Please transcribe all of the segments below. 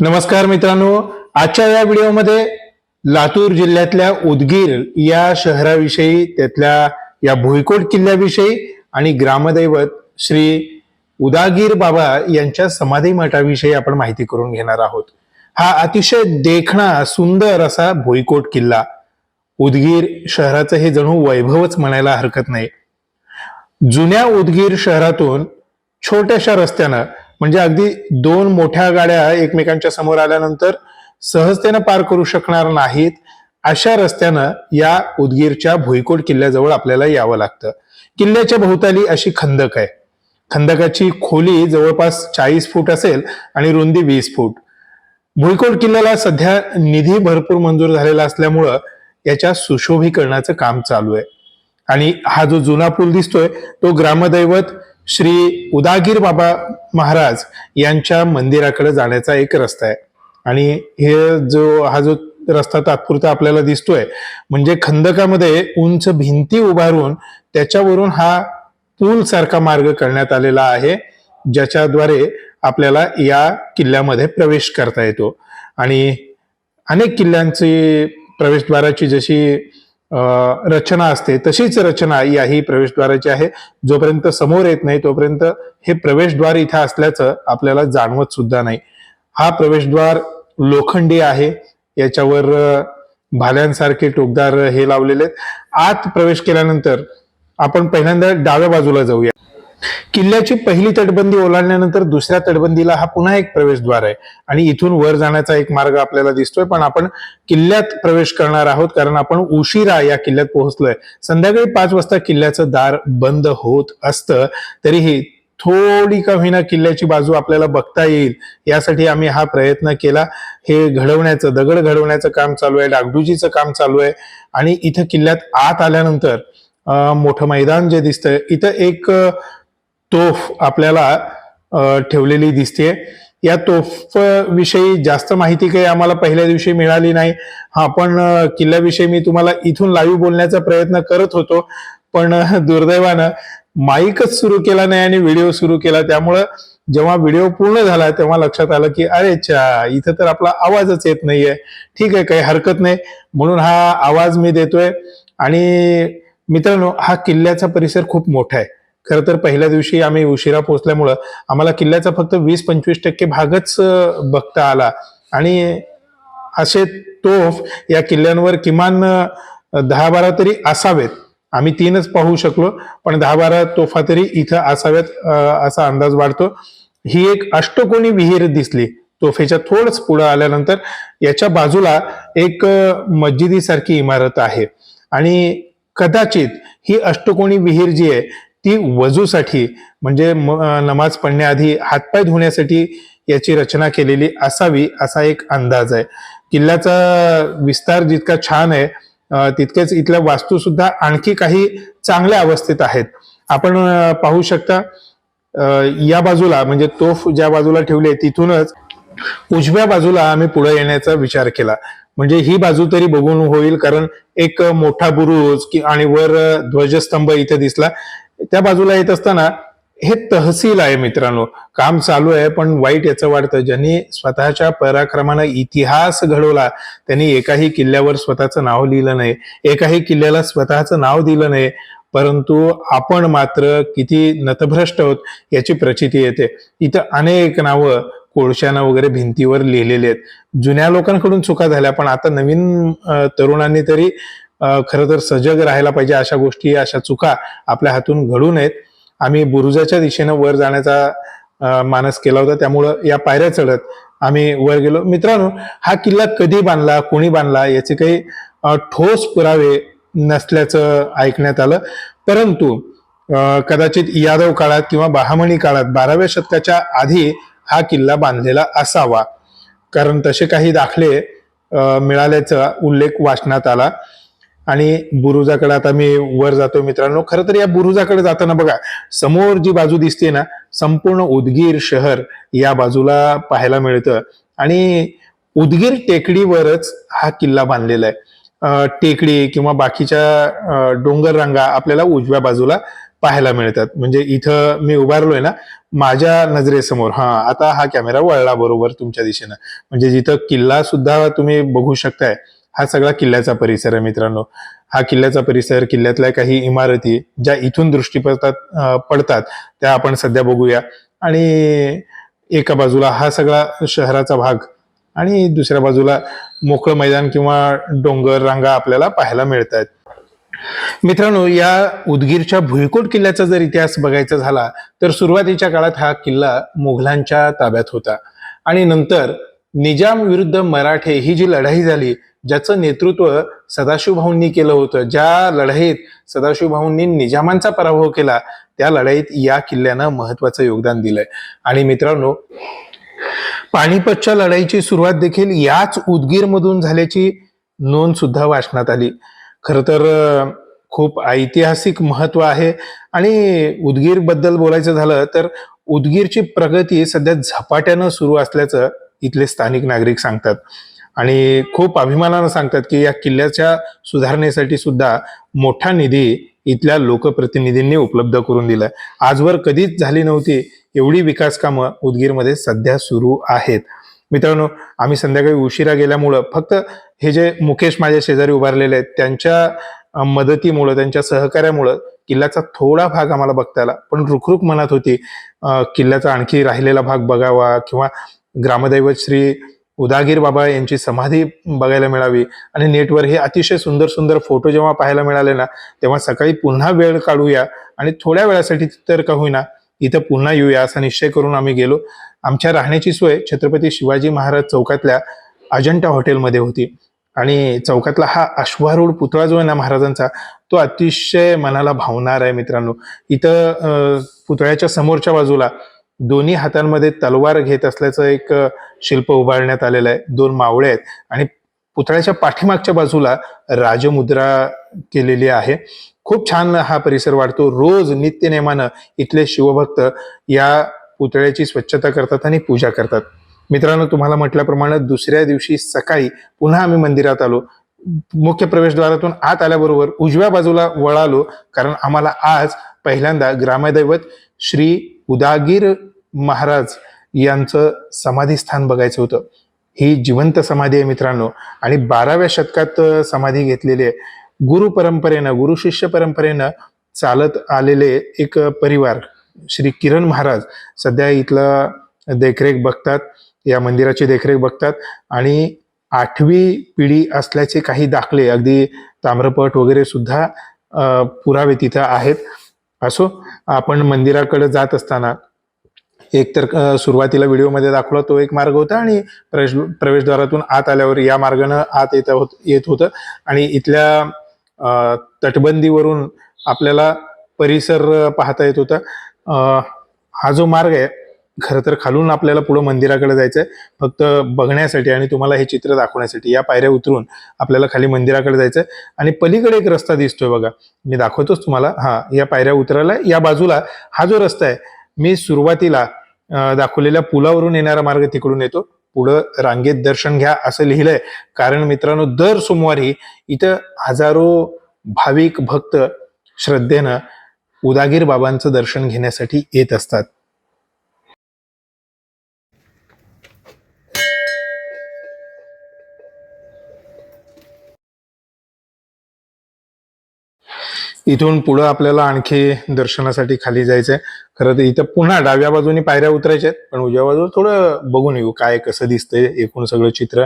नमस्कार मित्रांनो आजच्या या व्हिडिओमध्ये लातूर जिल्ह्यातल्या उदगीर या शहराविषयी त्यातल्या या भुईकोट किल्ल्याविषयी आणि ग्रामदैवत श्री उदागीर बाबा यांच्या समाधी मठाविषयी आपण माहिती करून घेणार आहोत. हा अतिशय देखणा सुंदर असा भुईकोट किल्ला. उदगीर शहराचं हे जणू वैभवच म्हणायला हरकत नाही. जुन्या उदगीर शहरातून छोट्याशा रस्त्यानं म्हणजे अगदी दोन मोठ्या गाड्या एकमेकांच्या समोर आल्यानंतर सहजतेनं पार करू शकणार नाहीत अशा रस्त्यानं या उदगीरच्या भुईकोट किल्ल्याजवळ आपल्याला यावं लागतं. किल्ल्याच्या भोवताली अशी खंदक आहे. खंदकाची खोली जवळपास चाळीस फूट असेल आणि रुंदी वीस फूट. भुईकोट किल्ल्याला सध्या निधी भरपूर मंजूर झालेला असल्यामुळं याच्या सुशोभीकरणाचं काम चालू आहे. आणि हा जो जुना पूल दिसतोय तो ग्रामदैवत श्री उदागीर बाबा महाराज यांच्या मंदिराकडे जाण्याचा एक रस्ता आहे. आणि हे जो हा जो रस्ता तात्पुरता आपल्याला दिसतोय म्हणजे खंदकामध्ये उंच भिंती उभारून त्याच्यावरून हा पूल सारखा मार्ग करण्यात आलेला आहे ज्याच्याद्वारे आपल्याला या किल्ल्यामध्ये प्रवेश करता येतो. आणि अनेक किल्ल्यांची प्रवेशद्वाराची जशी रचना असते. तशीच रचना याही प्रवेशद्वाराची आहे. जोपर्यंत समोर येत नाही तोपर्यंत हे प्रवेशद्वार इथे असल्याचं आपल्याला जाणवत सुद्धा नाही. हा प्रवेशद्वार लोखंडी आहे. याच्यावर भाल्यांसारखे टोकदार हे लावलेले आहेत. आत प्रवेश केल्यानंतर आपण पहिल्यांदा डाव्या बाजूला जाऊया. किल्ल्याची पहिली तटबंदी ओलांडल्यानंतर दुसऱ्या तटबंदीला हा पुन्हा एक प्रवेशद्वार आहे. आणि इथून वर जाण्याचा एक मार्ग आपल्याला दिसतोय पण आपण किल्ल्यात प्रवेश करणार आहोत कारण आपण उशिरा या किल्ल्यात पोहोचलोय. संध्याकाळी पाच वाजता किल्ल्याचं दार बंद होत असतं तरीही थोडी का होईना किल्ल्याची बाजू आपल्याला बघता येईल. यासाठी आम्ही हा प्रयत्न केला. हे घडवण्याचं दगड घडवण्याचं काम चालू आहे डागडुजीचं काम चालू आहे. आणि इथं किल्ल्यात आत आल्यानंतर मोठं मैदान जे दिसतंय इथं एक तोफ आपल्याला ठेवलेली दिसते. या तोफ विषयी जास्त माहिती काही आम्हाला पहिल्या दिवशी मिळाली नाही. हा पण किल्ल्याविषयी मी तुम्हाला इथून लाईव्ह बोलण्याचा प्रयत्न करत होतो. पण दुर्दैवानं माईकच सुरू केला नाही आणि व्हिडिओ सुरू केला. त्यामुळं जेव्हा व्हिडिओ पूर्ण झाला तेव्हा लक्षात आलं की अरे चा इथं तर आपला आवाजच येत नाहीये. ठीक आहे काही हरकत नाही. म्हणून हा आवाज मी देतोय. आणि मित्रांनो हा किल्ल्याचा परिसर खूप मोठा आहे. खरं तर पहिल्या दिवशी आम्ही उशिरा पोहोचल्यामुळं आम्हाला किल्ल्याचा फक्त वीस पंचवीस टक्के भागच बघता आला. आणि असे तोफ या किल्ल्यांवर किमान दहा बारा तरी असावेत. आम्ही तीनच पाहू शकलो पण दहा बारा तोफा तरी इथं असाव्यात असा अंदाज वाढतो. ही एक अष्टकोनी विहीर दिसली. तोफेच्या थोडंच पुढं आल्यानंतर याच्या बाजूला एक मस्जिदीसारखी इमारत आहे. आणि कदाचित ही अष्टकोणी विहीर जी आहे ती वजूसाठी म्हणजे नमाज पडण्याआधी हातपाय धुण्यासाठी याची रचना केलेली असावी असा एक अंदाज आहे. किल्ल्याचा विस्तार जितका छान आहे तितकेच इथल्या वास्तू सुद्धा आणखी काही चांगल्या अवस्थेत आहेत. आपण पाहू शकता या बाजूला म्हणजे तोफ ज्या बाजूला ठेवली आहे तिथूनच उजव्या बाजूला आम्ही पुढे येण्याचा विचार केला. म्हणजे ही बाजू तरी बघून होईल कारण एक मोठा बुरुज आणि वर ध्वजस्तंभ इथे दिसला. त्या बाजूला येत असताना हे तहसील आहे मित्रांनो. काम चालू आहे पण वाईट याचं वाटतं. ज्यांनी स्वतःच्या पराक्रमानं इतिहास घडवला त्यांनी एकाही किल्ल्यावर स्वतःचं नाव लिहिलं नाही. एकाही किल्ल्याला स्वतःचं नाव दिलं नाही. परंतु आपण मात्र किती नतभ्रष्ट आहोत याची प्रचिती येते. इथं अनेक नावं कोळशानं वगैरे भिंतीवर लिहिलेले आहेत. जुन्या लोकांकडून चुका झाल्या पण आता नवीन तरुणांनी तरी खरं तर सजग राहायला पाहिजे अशा गोष्टी अशा चुका आपल्या हातून घडू नयेत. आम्ही बुरुजाच्या दिशेनं वर जाण्याचा मानस केला होता. त्यामुळं या पायऱ्या चढत आम्ही वर गेलो. मित्रांनो हा किल्ला कधी बांधला कोणी बांधला याचे काही ठोस पुरावे नसल्याचं ऐकण्यात आलं. परंतु कदाचित यादव काळात किंवा बहामणी काळात बाराव्या शतकाच्या आधी हा किल्ला बांधलेला असावा. कारण तसे काही दाखले मिळाल्याचा उल्लेख वाचण्यात आला. आणि बुरुजाकडे आता मी वर जातो मित्रांनो. खरं तर या बुरुजाकडे जाताना बघा समोर जी बाजू दिसते ना संपूर्ण उदगीर शहर या बाजूला पाहायला मिळतं. आणि उदगीर टेकडीवरच हा किल्ला बांधलेला आहे. टेकडी किंवा बाकीच्या डोंगर रांगा आपल्याला उजव्या बाजूला पाहायला मिळतात. म्हणजे इथं मी उभारलोय ना माझ्या नजरेसमोर. हा आता हा कॅमेरा वळला बरोबर तुमच्या दिशेनं. म्हणजे जिथं किल्ला सुद्धा तुम्ही बघू शकताय हा सगळा किल्ल्याचा परिसर आहे मित्रांनो. हा किल्ल्याचा परिसर किल्ल्यातल्या काही इमारती ज्या इथून दृष्टी पडतात पडतात त्या आपण सध्या बघूया. आणि एका बाजूला हा सगळा शहराचा भाग आणि दुसऱ्या बाजूला मोकळं मैदान किंवा डोंगर रांगा आपल्याला पाहायला मिळत आहेत मित्रांनो या उदगीरच्या भुईकोट किल्ल्याचा जर इतिहास बघायचा झाला तर सुरुवातीच्या काळात हा किल्ला मुघलांच्या ताब्यात होता. आणि नंतर निजाम विरुद्ध मराठे ही जी लढाई झाली ज्याचं नेतृत्व सदाशिवभाऊंनी केलं होतं ज्या लढाईत सदाशिवभाऊंनी निजामांचा पराभव केला त्या लढाईत या किल्ल्यानं महत्वाचं योगदान दिलंय. आणि मित्रांनो पानिपतच्या लढाईची सुरुवात देखील याच उदगीर मधून झाल्याची नोंद सुद्धा वाचण्यात आली. खर तर खूप ऐतिहासिक महत्त्व आहे. आणि उदगीरबद्दल बोलायचं झालं तर उदगीरची प्रगती सध्या झपाट्यानं सुरू असल्याचं इथले स्थानिक नागरिक सांगतात. आणि खूप अभिमानानं सांगतात की या किल्ल्याच्या सुधारणेसाठी सुद्धा मोठा निधी इथल्या लोकप्रतिनिधींनी उपलब्ध करून दिलाय. आजवर कधीच झाली नव्हती एवढी विकास कामं उदगीरमध्ये सध्या सुरू आहेत. मित्रांनो आम्ही संध्याकाळी उशिरा गेल्यामुळं फक्त हे जे मुकेश माझ्या शेजारी उभारलेले आहेत त्यांच्या मदतीमुळं त्यांच्या सहकार्यामुळं किल्ल्याचा थोडा भाग आम्हाला बघता आला. पण रुखरुख मनात होती किल्ल्याचा आणखी राहिलेला भाग बघावा किंवा ग्रामदैवत श्री उदागीर बाबा यांची समाधी बघायला मिळावी आणि नेटवर हे अतिशय सुंदर सुंदर फोटो जेव्हा पाहायला मिळाले ना तेव्हा सकाळी पुन्हा वेळ काढूया आणि थोड्या वेळासाठी तर का होईना इथं पुन्हा येऊया असा निश्चय करून आम्ही गेलो. आमच्या राहण्याची सोय छत्रपती शिवाजी महाराज चौकातल्या अजंठा हॉटेलमध्ये होती. आणि चौकातला हा अश्वारूढ पुतळा जो आहे ना महाराजांचा तो अतिशय मनाला भावणार आहे मित्रांनो. इथं पुतळ्याच्या समोरच्या बाजूला दोन्ही हातांमध्ये तलवार घेत असल्याचं एक शिल्प उभारण्यात आलेलं आहे. दोन मावळे आहेत. आणि पुतळ्याच्या पाठीमागच्या बाजूला राजमुद्रा केलेली आहे. खूप छान हा परिसर वाढतो. रोज नित्यनेमानं इथले शिवभक्त या पुतळ्याची स्वच्छता करतात आणि पूजा करतात. मित्रांनो तुम्हाला म्हटल्याप्रमाणे दुसऱ्या दिवशी सकाळी पुन्हा आम्ही मंदिरात आलो. मुख्य प्रवेशद्वारातून आत आल्याबरोबर उजव्या बाजूला वळालो. कारण आम्हाला आज पहिल्यांदा ग्रामदैवत श्री उदागीर महाराज यांचं समाधीस्थान बघायचं होतं. ही जिवंत समाधी आहे मित्रांनो. आणि बाराव्या शतकात समाधी घेतलेली आहे. गुरु परंपरेनं गुरु शिष्य परंपरेनं चालत आलेले एक परिवार श्री किरण महाराज सध्या इथलं देखरेख बघतात या मंदिराची देखरेख बघतात. आणि आठवी पिढी असल्याचे काही दाखले अगदी ताम्रपट वगैरे सुद्धा पुरावे तिथं आहेत. असो आपण मंदिराकडे जात असताना एक तर सुरुवातीला व्हिडिओमध्ये दाखवला तो एक मार्ग होता आणि प्रवेश प्रवेशद्वारातून आत आल्यावर या मार्गानं आत येत होत येत होतं. आणि इथल्या तटबंदीवरून आपल्याला परिसर पाहता येत होता. हा जो मार्ग आहे खरं तर खालून आपल्याला पुढं मंदिराकडे जायचं आहे फक्त बघण्यासाठी आणि तुम्हाला हे चित्र दाखवण्यासाठी या पायऱ्या उतरून आपल्याला खाली मंदिराकडे जायचं आहे आणि पलीकडे एक रस्ता दिसतोय बघा. मी दाखवतोच तुम्हाला. हा या पायऱ्या उतरायला या बाजूला हा जो रस्ता आहे मी सुरुवातीला दाखवलेल्या पुलावरून येणारा मार्ग तिकडून येतो. पुढं रांगेत दर्शन घ्या असं लिहिलंय. कारण मित्रांनो दर सोमवारी इथं हजारो भाविक भक्त श्रद्धेनं उदागीर बाबांचं दर्शन घेण्यासाठी येत असतात. इथून पुढं आपल्याला आणखी दर्शनासाठी खाली जायचंय. खरं तर इथं पुन्हा डाव्या बाजूनी पायऱ्या उतरायच्या आहेत पण उजव्या बाजूला थोडं बघून येऊ काय कसं दिसतंय एकूण सगळं चित्र.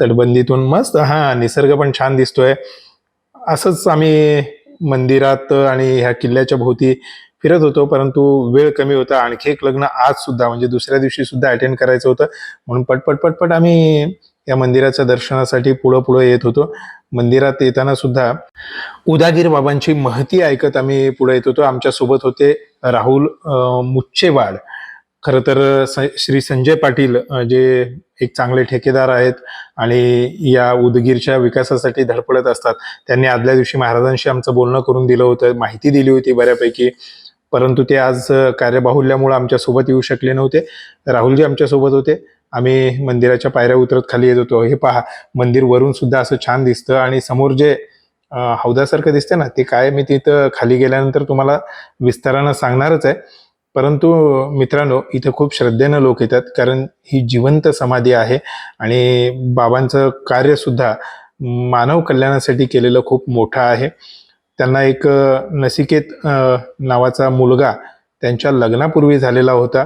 तटबंदीतून मस्त हा निसर्ग पण छान दिसतोय. असंच आम्ही मंदिरात आणि ह्या किल्ल्याच्या भोवती फिरत होतो परंतु वेळ कमी होता. आणखी एक लग्न आज सुद्धा म्हणजे दुसऱ्या दिवशी सुद्धा अटेंड करायचं होतं. म्हणून पटपट पटपट आम्ही या मंदिराच्या दर्शनासाठी पुढं पुढं येत होतो. मंदिरात येताना सुद्धा उदागीर बाबांची महती ऐकत आम्ही पुढे येत होतो. आमच्यासोबत होते राहुल मुच्छेवाड खरं तर स- श्री संजय पाटील जे एक चांगले ठेकेदार आहेत आणि या उदगीरच्या विकासासाठी धडपडत असतात. त्यांनी आदल्या दिवशी महाराजांशी आमचं बोलणं करून दिलं होतं. माहिती दिली होती बऱ्यापैकी. परंतु ते आज कार्यबाहुल्यामुळे आमच्यासोबत येऊ शकले नव्हते. राहुलजी आमच्यासोबत होते. आम्ही मंदिराच्या पायऱ्या उतरत खाली येत होतो. हे पहा मंदिर वरून सुद्धा असं छान दिसतं आणि समोर जे हौदासारखं दिसते ना ते काय मी तिथं खाली गेल्यानंतर तुम्हाला विस्तारानं सांगणारच आहे. परंतु मित्रांनो इथं खूप श्रद्धेनं लोक येतात कारण ही जिवंत समाधी आहे आणि बाबांचं कार्यसुद्धा मानव कल्याणासाठी केलेलं खूप मोठं आहे. त्यांना एक नसिकेत नावाचा मुलगा त्यांच्या लग्नापूर्वी झालेला होता.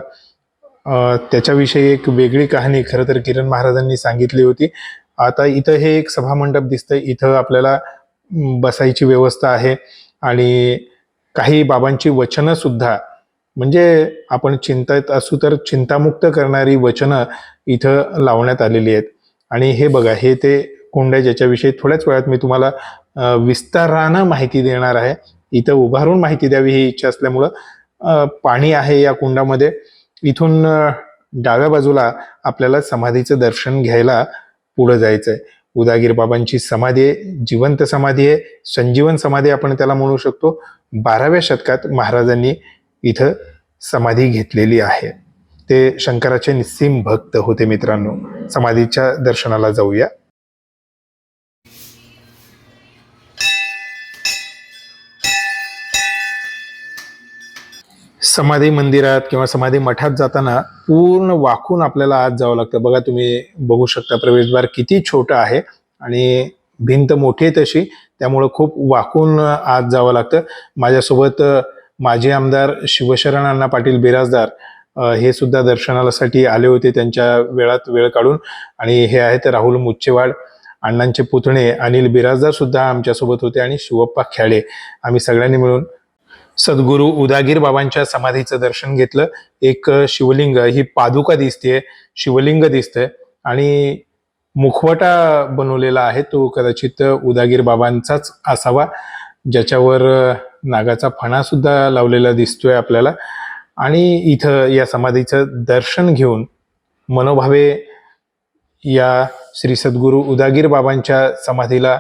त्याच्याविषयी एक वेगळी कहाणी खरं तर किरण महाराजांनी सांगितली होती. आता इथं हे एक सभामंडप दिसतंय. इथं आपल्याला बसायची व्यवस्था आहे आणि काही बाबांची वचनं सुद्धा म्हणजे आपण चिंतेत असू तर चिंतामुक्त करणारी वचनं इथं लावण्यात आलेली आहेत. आणि हे बघा हे ते कोंड्या ज्याच्याविषयी थोड्याच वेळात मी तुम्हाला विस्तारानं माहिती देणार आहे. इथं उभारून माहिती द्यावी ही इच्छा असल्यामुळं पाणी आहे या कुंडामध्ये. इथून डाव्या बाजूला आपल्याला समाधीचं दर्शन घ्यायला पुढं जायचं आहे उदागीर बाबांची समाधी आहे जिवंत समाधी आहे संजीवन समाधी आपण त्याला म्हणू शकतो. बाराव्या शतकात महाराजांनी इथं समाधी घेतलेली आहे. ते शंकराचे निस्सीम भक्त होते मित्रांनो. समाधीच्या दर्शनाला जाऊया. समाधी मंदिरात किंवा समाधी मठात जाताना पूर्ण वाकून आपल्याला आत जावं लागतं. बघा तुम्ही बघू शकता प्रवेशद्वार किती छोटं आहे आणि भिंत मोठी आहे तशी त्यामुळं खूप वाकून आत जावं लागतं. माझ्यासोबत माजी आमदार शिवशरण अण्णा पाटील बिराजदार हे सुद्धा दर्शनासाठी आले होते त्यांच्या वेळात वेळ काढून. आणि हे आहेत राहुल मुच्चेवाड अण्णांचे पुतणे अनिल बिराजदार सुद्धा आमच्यासोबत होते आणि शिवप्पा खेळे. आम्ही सगळ्यांनी मिळून सद्गुरू उदागीर बाबांच्या समाधीचं दर्शन घेतलं. एक शिवलिंग ही पादुका दिसते शिवलिंग दिसतंय. आणि मुखवटा बनवलेला आहे तो कदाचित उदागीर बाबांचाच असावा. ज्याच्यावर नागाचा फणा सुद्धा लावलेला दिसतोय आपल्याला. आणि इथं या समाधीचं दर्शन घेऊन मनोभावे या श्री सद्गुरू उदागीर बाबांच्या समाधीला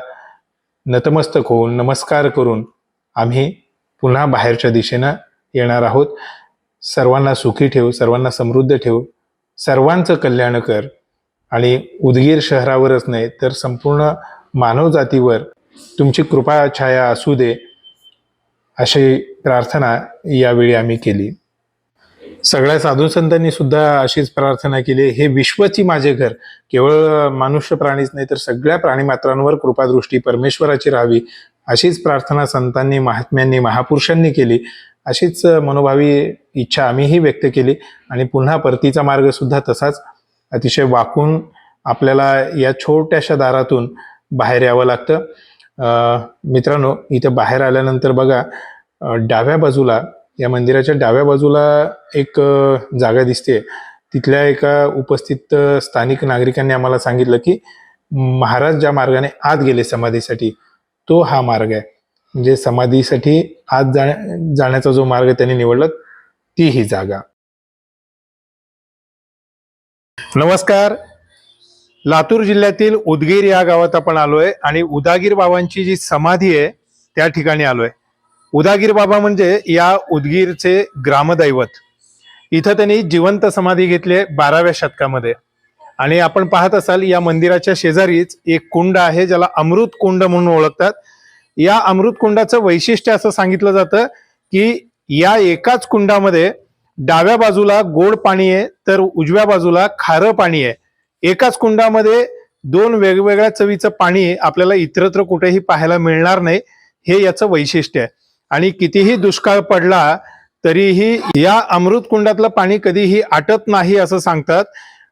नतमस्तक होऊन नमस्कार करून आम्ही पुन्हा बाहेरच्या दिशेनं येणार आहोत. सर्वांना सुखी ठेव सर्वांना समृद्ध ठेव. सर्वांचं कल्याण कर. आणि उदगीर शहरावरच नाही तर संपूर्ण मानव जातीवर तुमची कृपा छाया असू दे अशी प्रार्थना यावेळी आम्ही केली. सगळ्या साधू संतांनी सुद्धा अशीच प्रार्थना केली. हे विश्वची माझे घर. केवळ मनुष्य प्राणीच नाही तर सगळ्या प्राणीमात्रांवर कृपादृष्टी परमेश्वराची राहावी अशीच प्रार्थना संतांनी महात्म्यांनी महापुरुषांनी केली. अशीच मनोभावी इच्छा आम्हीही व्यक्त केली. आणि पुन्हा परतीचा मार्ग सुद्धा तसाच. अतिशय वाकून आपल्याला या छोट्याशा दारातून बाहेर यावं लागतं. मित्रांनो इथं बाहेर आल्यानंतर बघा डाव्या बाजूला या मंदिराच्या डाव्या बाजूला एक जागा दिसते तिथल्या एका उपस्थित स्थानिक नागरिकांनी आम्हाला सांगितलं की महाराज ज्या मार्गाने आत गेले समाधीसाठी तो हा मार्ग आहे. म्हणजे समाधीसाठी आत जाण्या जाण्याचा जो मार्ग त्यांनी निवडला ती ही जागा. नमस्कार. लातूर जिल्ह्यातील उदगीर या गावात आपण आलोय आणि उदागीर बाबांची जी समाधी आहे त्या ठिकाणी आलोय. उदागीर बाबा म्हणजे या उदगीरचे ग्रामदैवत. इथं त्यांनी जिवंत समाधी घेतली आहे बाराव्या शतकामध्ये. आणि आपण पाहत असाल या मंदिराच्या शेजारीच एक कुंड आहे ज्याला अमृत कुंड म्हणून ओळखतात. या अमृत कुंडाचं वैशिष्ट्य असं सांगितलं जातं की या एकाच कुंडामध्ये डाव्या बाजूला गोड पाणी आहे तर उजव्या बाजूला खारं पाणी आहे. एकाच कुंडामध्ये दोन वेगवेगळ्या चवीचं पाणी आपल्याला इतरत्र कुठेही पाहायला मिळणार नाही हे याचं वैशिष्ट्य आहे. आणि कितीही दुष्काळ पडला तरीही या अमृत कुंडातलं पाणी कधीही आटत नाही असं सांगतात.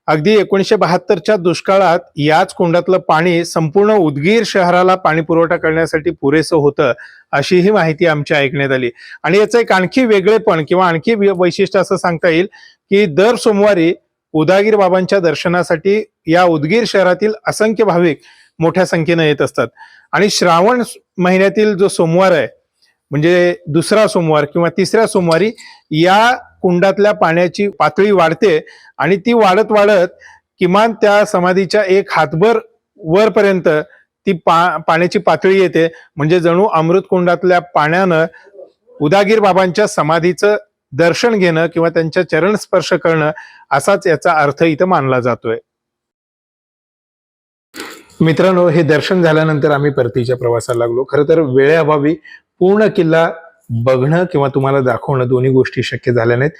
अगदी एकोणीसशे बहात्तरच्या दुष्काळात याच कुंडातलं पाणी संपूर्ण उदगीर शहराला पाणी पुरवठा करण्यासाठी पुरेसं होतं अशी ही माहिती आमच्या ऐकण्यात आली. आणि याचं एक आणखी वेगळेपण किंवा आणखी वैशिष्ट्य असं सांगता येईल की दर सोमवारी उदागीर बाबांच्या दर्शनासाठी या उदगीर शहरातील असंख्य भाविक मोठ्या संख्येनं येत असतात. आणि श्रावण महिन्यातील जो सोमवार आहे म्हणजे दुसरा सोमवार किंवा तिसऱ्या सोमवारी या कुंडातल्या पाण्याची पातळी वाढते आणि ती वाढत वाढत किमान त्या समाधीच्या एक हातभर वरपर्यंत ती पा पाण्याची पातळी येते. म्हणजे जणू अमृत कुंडातल्या पाण्यानं उदागीर बाबांच्या समाधीचं दर्शन घेणं किंवा त्यांच्या चरण स्पर्श करणं असाच याचा अर्थ इथं मानला जातोय. मित्रांनो हे दर्शन झाल्यानंतर आम्ही परतीच्या प्रवासाला लागलो. खरं तर वेळेअभावी पूर्ण किल्ला बघणं किंवा तुम्हाला दाखवणं दोन्ही गोष्टी शक्य झाल्या नाहीत.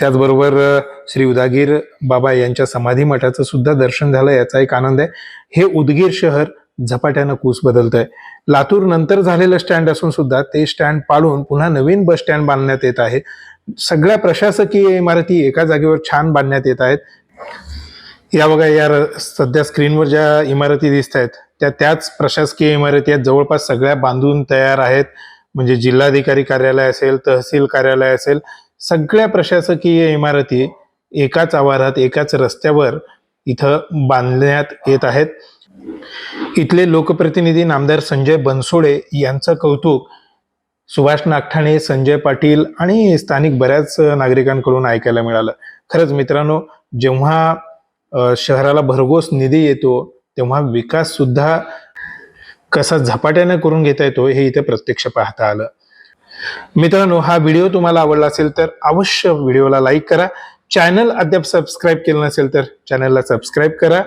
त्याचबरोबर श्री उदागीर बाबा यांच्या समाधी मठाचं सुद्धा दर्शन झालं याचा एक आनंद आहे. हे उदगीर शहर झपाट्यानं कूस बदलत आहे लातूर नंतर झालेलं स्टँड असून सुद्धा ते स्टँड पाडून पुन्हा नवीन बस स्टँड बांधण्यात येत आहे. सगळ्या प्रशासकीय इमारती एका जागेवर छान बांधण्यात येत आहेत. या बघा या र- सध्या स्क्रीनवर ज्या इमारती दिसत आहेत त्या त्याच प्रशासकीय इमारती आहेत. जवळपास सगळ्या बांधून तयार आहेत. म्हणजे जिल्हाधिकारी कार्यालय असेल तहसील कार्यालय असेल सगळ्या प्रशासकीय इमारती एकाच आवारात एकाच रस्त्यावर इथं बांधण्यात येत आहेत. इथले लोकप्रतिनिधी नामदार संजय बनसोडे यांचं कौतुक सुभाष नागठाणे संजय पाटील आणि स्थानिक बऱ्याच नागरिकांकडून ऐकायला मिळालं. खरंच मित्रांनो जेव्हा शहराला भरघोस निधी येतो तेव्हा विकास सुद्धा कसा झपाट्याने करून घेता येतो हे इथे प्रत्यक्ष पाहता आलं. मित्रांनो हा व्हिडिओ तुम्हाला आवडला असेल तर अवश्य व्हिडिओला लाईक करा. चॅनल अद्याप सबस्क्राईब केलं नसेल तर चॅनलला सबस्क्राईब करा.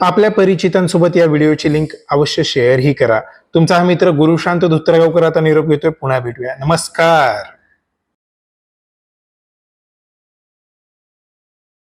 आपल्या परिचितांसोबत या व्हिडिओची लिंक अवश्य शेअरही करा. तुमचा हा मित्र गुरुशांत धुत्रगावकर आता निरोप घेतोय. पुन्हा भेटूया. नमस्कार.